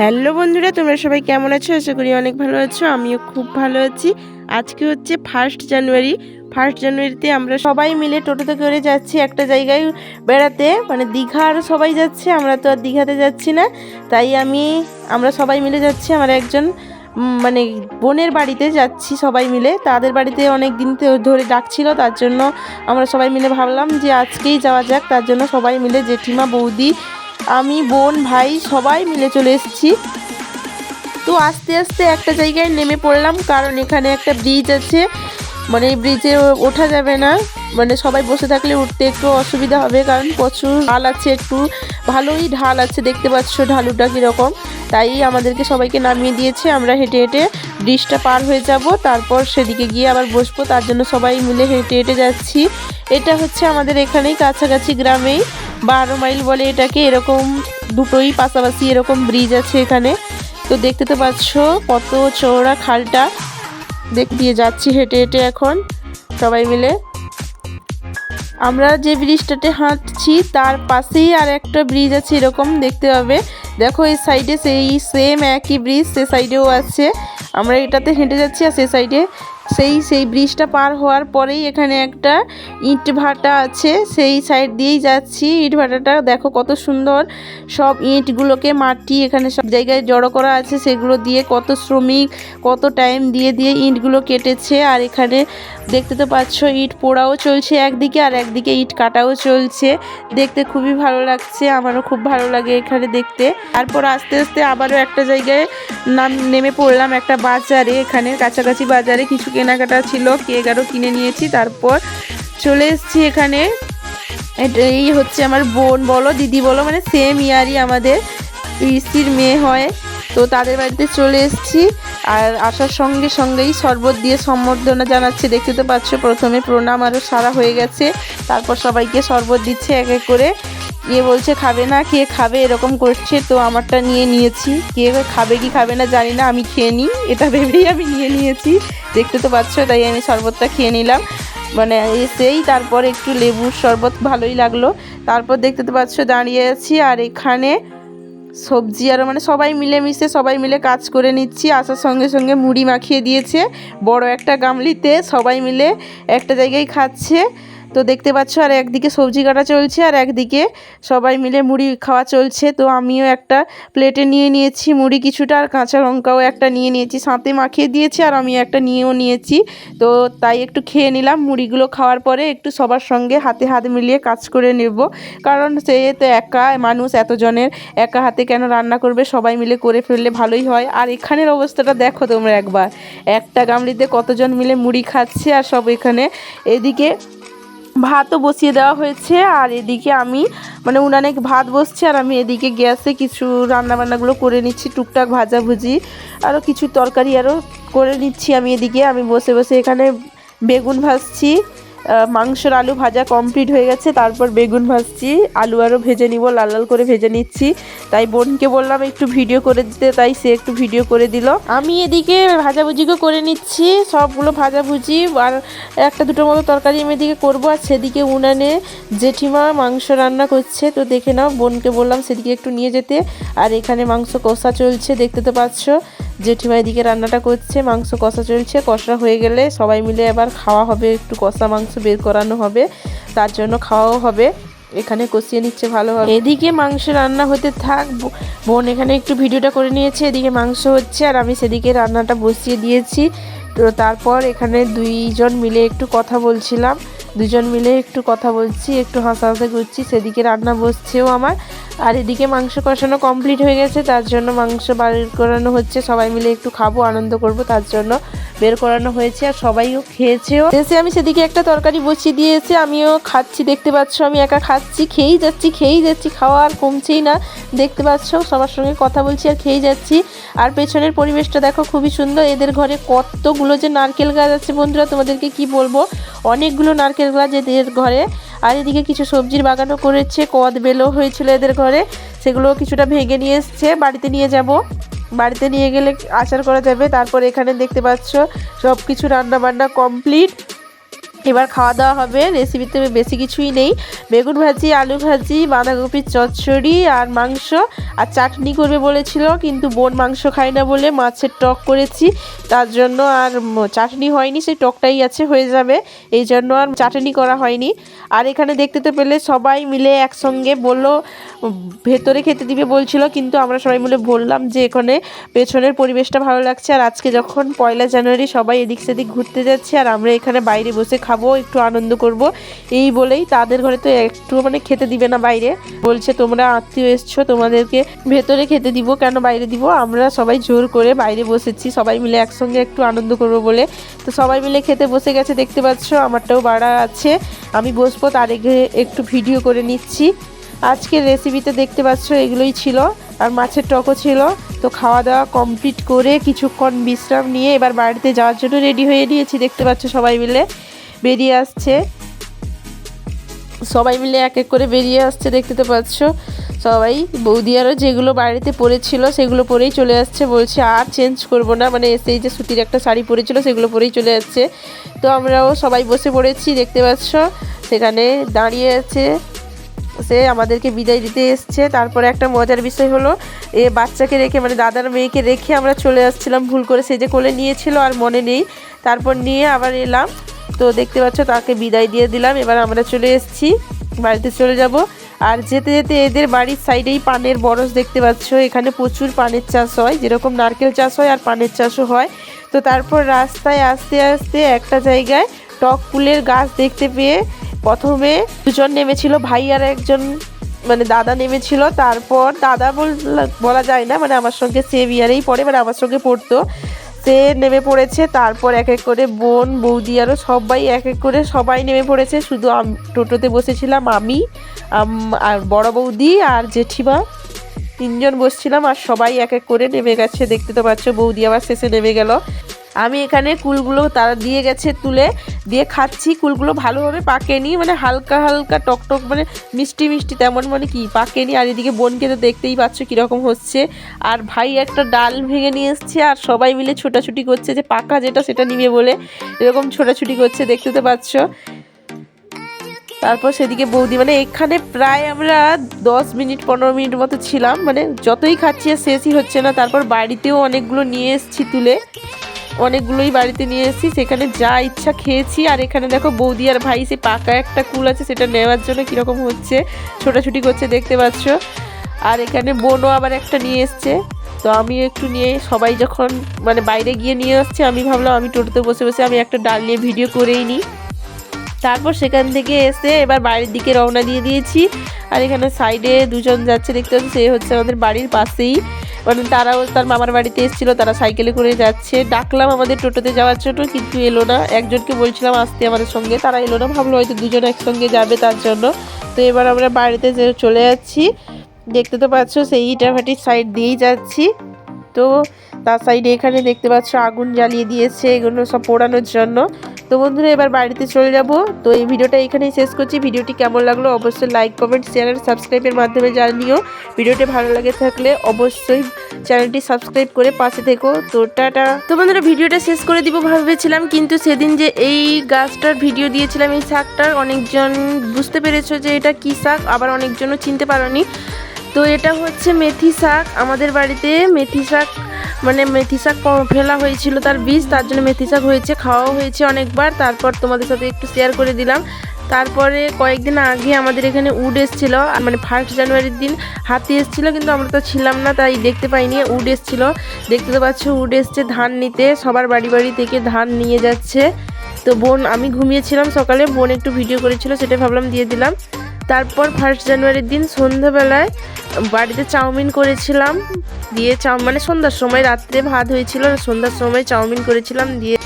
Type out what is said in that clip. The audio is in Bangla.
হ্যালো বন্ধুরা, তোমরা সবাই কেমন আছো? আশা করি অনেক ভালো আছো, আমিও খুব ভালো আছি। আজকে হচ্ছে ফার্স্ট জানুয়ারি ফার্স্ট জানুয়ারিতে আমরা সবাই মিলে টোটোতে করে যাচ্ছি একটা জায়গায় বেড়াতে। মানে দীঘার সবাই যাচ্ছে, আমরা তো আর দীঘাতে যাচ্ছি না। তাই আমি, আমরা সবাই মিলে যাচ্ছি, আমার একজন মানে বোনের বাড়িতে যাচ্ছি সবাই মিলে। তাদের বাড়িতে অনেক দিন ধরে ডাকছিল, তার জন্য আমরা সবাই মিলে ভাবলাম যে আজকেই যাওয়া যাক। তার জন্য সবাই মিলে জেঠিমা, বৌদি আমি, বোন, ভাই সবাই মিলে চলে এসেছি। তো আস্তে আস্তে একটা জায়গায় নেমে পড়লাম, কারণ এখানে একটা ব্রিজ আছে। মানে এই ব্রিজে ওঠা যাবে না। মানে সবাই বসে থাকলে উঠতে একটু অসুবিধা হবে, কারণ প্রচুর ঢাল আছে একটু। ভালোই ঢাল আছে, দেখতে পাচ্ছ ঢালুটা কীরকম। তাই আমাদেরকে সবাইকে নামিয়ে দিয়েছে। আমরা হেঁটে হেঁটে ব্রিজটা পার হয়ে যাব। তারপর সেদিকে গিয়ে আবার বসবো। তার জন্য সবাই মিলে হেঁটে হেঁটে যাচ্ছি। এটা হচ্ছে আমাদের এখানেই কাছাকাছি গ্রামেই। বারো মাইল বলে এটাকে এরকম দুটোই পাশাপাশি এরকম ব্রিজ আছে এখানে। তো দেখতে তো পাচ্ছ কত চওড়া খালটা। দেখ, দিয়ে যাচ্ছি হেঁটে হেঁটে এখন সবাই মিলে। আমরা যে ব্রিজটাতে হাঁটছি, তার পাশেই আর একটা ব্রিজ আছে এরকম, দেখতে পাবে। দেখো, এই সাইডে সেই সেম একই ব্রিজ সে সাইডেও আছে। আমরা এটাতে হেঁটে যাচ্ছি আর সে সাইডে সেই সেই ব্রিজটা পার হওয়ার পরেই এখানে একটা ইট ভাটা আছে। সেই সাইড দিয়েই যাচ্ছি। ইট ভাটাটা দেখো কত সুন্দর। সব ইটগুলোকে মাটি এখানে সব জায়গায় জড়ো করা আছে। সেগুলো দিয়ে কত শ্রমিক, কত টাইম দিয়ে দিয়ে ইটগুলো কেটেছে। আর এখানে দেখতে তো পাচ্ছ ইট পোড়াও চলছে একদিকে আর একদিকে ইট কাটাও চলছে। দেখতে খুবই ভালো লাগছে। আমারও খুব ভালো লাগে এখানে দেখতে। তারপর আস্তে আস্তে আবারও একটা জায়গায় নাম, নেমে পড়লাম একটা বাজারে। এখানে কাছাকাছি বাজারে কিছু কেনাকাটা ছিল, কেক আরও কিনে নিয়েছি, তারপর চলে এসেছি এখানে। এই হচ্ছে আমার বোন বলো, দিদি বলো মানে সেম ইয়ারই আমাদের পিসির মেয়ে হয়। তো তাদের বাড়িতে চলে এসেছি, আর আসার সঙ্গে সঙ্গেই শরবত দিয়ে সম্বর্ধনা জানাচ্ছে। দেখতে তো পাচ্ছ, প্রথমে প্রণাম আরও সারা হয়ে গেছে, তারপর সবাইকে শরবত দিচ্ছে এক এক করে। ইয়ে বলছে, খাবে না, কে খাবে? এরকম করছে, তো আমারটা নিয়ে নিয়েছি। কে খাবে কি খাবে না জানি না, আমি খেয়ে নিই। এটা ভেবেই আমি নিয়ে নিয়েছি। দেখতে তো পাচ্ছ, তাই আমি শরবতটা খেয়ে নিলাম। মানে এসেই তারপর একটু লেবুর শরবত ভালোই লাগল। তারপর দেখতে তো পাচ্ছ, দাঁড়িয়ে আছি, আর এখানে সবজি আর মানে সবাই মিলেমিশে, সবাই মিলে কাজ করে নিচ্ছি। আসার সঙ্গে সঙ্গে মুড়ি মাখিয়ে দিয়েছে। বড় একটা গামলিতে সবাই মিলে একটা জায়গায় খাচ্ছে। তো দেখতে পাচ্ছ, আর একদিকে সবজি কাটা চলছে আর একদিকে সবাই মিলে মুড়ি খাওয়া চলছে। তো আমিও একটা প্লেটে নিয়ে নিয়েছি মুড়ি কিছুটা, আর কাঁচা লঙ্কাও একটা নিয়ে নিয়েছি। সাঁতে মাখিয়ে দিয়েছি আর আমি একটা নিয়েও নিয়েছি। তো তাই একটু খেয়ে নিলাম মুড়িগুলো খাওয়ার পরে, একটু সবার সঙ্গে হাতে হাত মিলিয়ে কাজ করে নেব। কারণ সে তো একা মানুষ, এতজনের একা হাতে কেন রান্না করবে? সবাই মিলে করে ফেললে ভালোই হয়। আর এখানের অবস্থাটা দেখো তোমরা একবার। একটা গামলিতে কতজন মিলে মুড়ি খাচ্ছে আর সব এখানে। এদিকে ভাতও বসিয়ে দেওয়া হয়েছে, আর এদিকে আমি মানে উনানে ভাত বসছে, আর আমি এদিকে গ্যাসে কিছু রান্নাবান্নাগুলো করে নিচ্ছি, টুকটাক ভাজাভুজি, আরও কিছু তরকারি আরও করে নিচ্ছি আমি এদিকে, আমি বসে বসে এখানে বেগুন ভাজছি। মাংসর আলু ভাজা কমপ্লিট হয়ে গেছে, তারপর বেগুন ভাজছি, আলু আরও ভেজে নিব, লাল লাল করে ভেজে নিচ্ছি। তাই বোনকে বললাম একটু ভিডিও করে দিতে, তাই সে একটু ভিডিও করে দিল। আমি এদিকে ভাজাভুজিও করে নিচ্ছি, সবগুলো ভাজাভুজি, আর একটা দুটো মতো তরকারি আমি এদিকে করব, আর সেদিকে উনানে জেঠিমা মাংস রান্না করছে, তো দেখে নাও, বোনকে বললাম সেদিকে একটু নিয়ে যেতে। আর এখানে মাংস কষা চলছে, দেখতে তো পাচ্ছ, জেঠিমা এদিকে রান্নাটা করছে, মাংস কষা চলছে, কষা হয়ে গেলে সবাই মিলে এবার খাওয়া হবে, একটু কষা মাংস বের করানো হবে, তার জন্য খাওয়াও হবে। এখানে কষিয়ে নিচ্ছে ভালোভাবে এদিকে মাংস রান্না হতে থাক বোন এখানে একটু ভিডিওটা করে নিয়েছে, এদিকে মাংস হচ্ছে, আর আমি সেদিকে রান্নাটা বসিয়ে দিয়েছি। তো তারপর এখানে দুইজন মিলে একটু কথা বলছিলাম। দুজন মিলে একটু কথা বলছি, একটু হাসাহাসি করছি, সেদিকে রান্না বসছেও আমার। আর এদিকে মাংস কষানো কমপ্লিট হয়ে গেছে, তার জন্য মাংস বার করানো হচ্ছে। সবাই মিলে একটু খাব, আনন্দ করব, তার জন্য বের করানো হয়েছে আর সবাইও খেয়েছেও। এসে আমি সেদিকে একটা তরকারি বসিয়ে দিয়েছি, আমিও খাচ্ছি, দেখতে পাচ্ছ আমি একা খাচ্ছি, খেয়েই যাচ্ছি খেয়েই যাচ্ছি, খাওয়া আর কমছেই না। দেখতে পাচ্ছ, সবার সঙ্গে কথা বলছি আর খেয়েই যাচ্ছি। আর পেছনের পরিবেশটা দেখো খুবই সুন্দর, এদের ঘরে কতগুলো যে নারকেল গাছ আছে বন্ধুরা, তোমাদেরকে কি বলব? অনেকগুলো নারকেল গাছ এদের ঘরে। আর এদিকে কিছু সবজির বাগানও করেছে, কদ বেলও হয়েছিল এদের ঘরে। সেগুলো কিছুটা ভেঙে নিয়ে এসছে, বাড়িতে নিয়ে যাব। বাড়িতে নিয়ে গেলে আচার করা যাবে, তারপর এখানে দেখতে পাচ্ছ সব কিছু রান্না বান্না কমপ্লিট এবার খাওয়া দাওয়া হবে। রেসিপিতে বেশি কিছুই নেই। বেগুন ভাজি, আলু ভাজি বাঁধাকপির চচ্চড়ি আর মাংস আর চাটনি করবে বলেছিল, কিন্তু বোন মাংস খায় না বলে মাছের টক করেছি। তার জন্য আর চাটনি হয়নি, সেই টকটাই আছে, হয়ে যাবে। এই জন্য আর চাটনি করা হয়নি। আর এখানে দেখতে তো পেলে সবাই মিলে একসঙ্গে বলল ভেতরে খেতে দিবে বলছিল, কিন্তু আমরা সবাই মিলে বললাম যে এখানে পেছনের পরিবেশটা ভালো লাগছে। আর আজকে যখন পয়লা জানুয়ারি সবাই এদিক সেদিক ঘুরতে যাচ্ছে, আর আমরা এখানে বাইরে বসে খাব। একটু আনন্দ করব। এই বলেই তাদের ঘরে তো একটু মানে খেতে দিবে না বাইরে। বলছে, তোমরা আত্মীয় এসছো, তোমাদেরকে ভেতরে খেতে দিব। কেন বাইরে দিব? আমরা সবাই জোর করে বাইরে বসেছি। সবাই মিলে একসঙ্গে একটু আনন্দ করব বলে। তো সবাই মিলে খেতে বসে গেছে, দেখতে পাচ্ছ? আমারটাও বাড়া আছে। আমি বসবো, তার আগে একটু ভিডিও করে নিচ্ছি। আজকের রেসিপিতে দেখতে পাচ্ছ? এগুলোই ছিল। আর মাছের টকও ছিল। তো খাওয়া দাওয়া কমপ্লিট করে কিছুক্ষণ বিশ্রাম নিয়ে এবার বাড়িতে যাওয়ার জন্য রেডি হয়ে নিয়েছি। দেখতে পাচ্ছ সবাই মিলে। বেরিয়ে আসছে। সবাই মিলে এক এক করে বেরিয়ে আসছে, দেখতে তো পাচ্ছ। সবাই, বৌদি আরও যেগুলো বাড়িতে পরেছিল সেগুলো পরেই চলে আসছে। বলছে, আর চেঞ্জ করব না। মানে সেই যে সুতির একটা শাড়ি পরেছিল সেগুলো পরেই চলে যাচ্ছে। তো আমরাও সবাই বসে পড়েছি, দেখতে পাচ্ছ। সেখানে দাঁড়িয়ে আছে। সে আমাদেরকে বিদায় দিতে এসছে। তারপরে একটা মজার বিষয় হলো, এ বাচ্চাকে রেখে মানে দাদার মেয়েকে রেখে আমরা চলে আসছিলাম। ভুল করে সে যে কোলে নিয়েছিল আর মনে নেই। তারপর নিয়ে আবার এলাম। তো দেখতে পাচ্ছ, তাকে বিদায় দিয়ে দিলাম। এবার আমরা চলে এসেছি, বাড়িতে চলে যাব। আর যেতে যেতে এদের বাড়ির সাইডেই পানের বরস দেখতে পাচ্ছ। এখানে প্রচুর পানের চাষ হয়, যেরকম নারকেল চাষ হয় আর পানের চাষও হয়। তো তারপর রাস্তায় আস্তে আস্তে একটা জায়গায় টক ফুলের গাছ দেখতে পেয়ে প্রথমে দুজন নেমেছিল, ভাই আর একজন মানে দাদা নেমেছিল। তারপর দাদা বল- বলা যায় না মানে আমার সঙ্গে সে বিয়ারেই পড়ে মানে আমার সঙ্গে পড়তো। সে নেমে পড়েছে, তারপর এক এক করে বোন, বৌদি আরও সবাই এক এক করে সবাই নেমে পড়েছে। শুধু আম- টোটোতে বসেছিলাম আমি আর বড় বৌদি আর জেঠিমা। তিনজন বসছিলাম আর সবাই এক এক করে নেমে গেছে। দেখতে তো পাচ্ছ, বৌদি আবার শেষে নেমে গেল। আমি এখানে কুলগুলো তারা দিয়ে গেছে তুলে, দিয়ে খাচ্ছি। কুলগুলো ভালোভাবে পাকেনি মানে হালকা হালকা টকটক মানে মিষ্টি মিষ্টি, তেমন মানে কি পাকেনি। আর এদিকে বোনকে তো দেখতেই পাচ্ছ কীরকম হচ্ছে। আর ভাই একটা ডাল ভেঙে নিয়ে এসছে, আর সবাই মিলে ছোটাছুটি করছে যে পাকা যেটা সেটা নিবে বলে। এরকম ছোটাছুটি করছে, দেখতে তো পাচ্ছ। তারপর সেদিকে বৌদি মানে এখানে প্রায় আমরা দশ মিনিট, পনেরো মিনিট মতো ছিলাম। মানে যতই খাচ্ছি আর শেষই হচ্ছে না। তারপর বাড়িতেও অনেকগুলো নিয়ে এসেছি তুলে। অনেকগুলোই বাড়িতে নিয়ে এসেছি। সেখানে যা ইচ্ছা খেয়েছি। আর এখানে দেখো বৌদি আর ভাই সে পাকা একটা কুল আছে, সেটা নেওয়ার জন্য কীরকম হচ্ছে, ছোটাছুটি করছে, দেখতে পাচ্ছ। আর এখানে বোনও আবার একটা নিয়ে এসছে। তো আমি একটু নিয়ে, সবাই যখন মানে বাইরে গিয়ে নিয়ে আসছে, আমি ভাবলাম আমি টোটোতে বসে বসে আমি একটা ডাল নিয়ে ভিডিও করেই নিই। তারপর সেখান থেকে এসে এবার বাড়ির দিকে রওনা দিয়ে দিয়েছি। আর এখানে সাইডে দুজন যাচ্ছে, দেখতে পাচ্ছি, সে হচ্ছে আমাদের বাড়ির পাশেই। মানে তারাও তার মামার বাড়িতে এসেছিল, তারা সাইকেলে করে যাচ্ছে। ডাকলাম আমাদের টোটোতে যাওয়ার জন্য, কিন্তু এলো না। একজনকে বলছিলাম, আসতে আমাদের সঙ্গে। তারা এলো না, ভাবলো হয়তো দুজন একসঙ্গে যাবে তার জন্য। তো এবার আমরা বাড়িতে চলে যাচ্ছি, দেখতে তো পাচ্ছ সেই ইটাভাটির সাইড দিয়েই যাচ্ছি। তো তার সাইডে এখানে দেখতে পাচ্ছ আগুন জ্বালিয়ে দিয়েছে, এগুলো সব পোড়ানোর জন্য। তো বন্ধুরা, এবার বাড়িতে চলে যাব। তো এই ভিডিওটা এখানেই শেষ করছি। ভিডিওটি কেমন লাগল অবশ্যই লাইক কমেন্ট শেয়ার আর সাবস্ক্রাইবের মাধ্যমে জানিও। ভিডিওটি ভালো লাগে থাকলে অবশ্যই চ্যানেলটি সাবস্ক্রাইব করে পাশে থেকো। তো টাটা। তো বন্ধুরা, ভিডিওটা শেষ করে দিব ভেবেছিলাম, কিন্তু সেদিন যে এই গাছটার ভিডিও দিয়েছিলাম, এই শাকটার, অনেকজন বুঝতে পেরেছ যে এটা কী শাক, আবার অনেকজনও চিনতে পারোনি। তো এটা হচ্ছে মেথি শাক। আমাদের বাড়িতে মেথি শাক মানে মেথি শাক ফেলা হয়েছিল, তার বীজ, তার জন্য মেথি শাক হয়েছে, খাওয়াও হয়েছে অনেকবার। তারপর তোমাদের সাথে একটু শেয়ার করে দিলাম। তারপরে কয়েকদিন আগে আমাদের এখানে উড এসেছিল মানে ফার্স্ট জানুয়ারির দিন হাতি এসেছিল, কিন্তু আমরা তো ছিলাম না, তাই দেখতে পাইনি, উড এসেছিল। দেখতে তো পাচ্ছ, উড এসছে ধান নিতে, সবার বাড়ি বাড়ি থেকে ধান নিয়ে যাচ্ছে। তো বোন, আমি ঘুমিয়েছিলাম সকালে, বোন একটু ভিডিও করেছিল সেটা ভাবলাম দিয়ে দিলাম। তারপর ফার্স্ট জানুয়ারির দিন সন্ধ্যাবেলায় বাড়িতে চাউমিন করেছিলাম, দিয়ে চাউ মানে সন্ধ্যার সময়, রাত্রে ভাত হয়েছিল, সন্ধ্যার সময় চাউমিন করেছিলাম, দিয়ে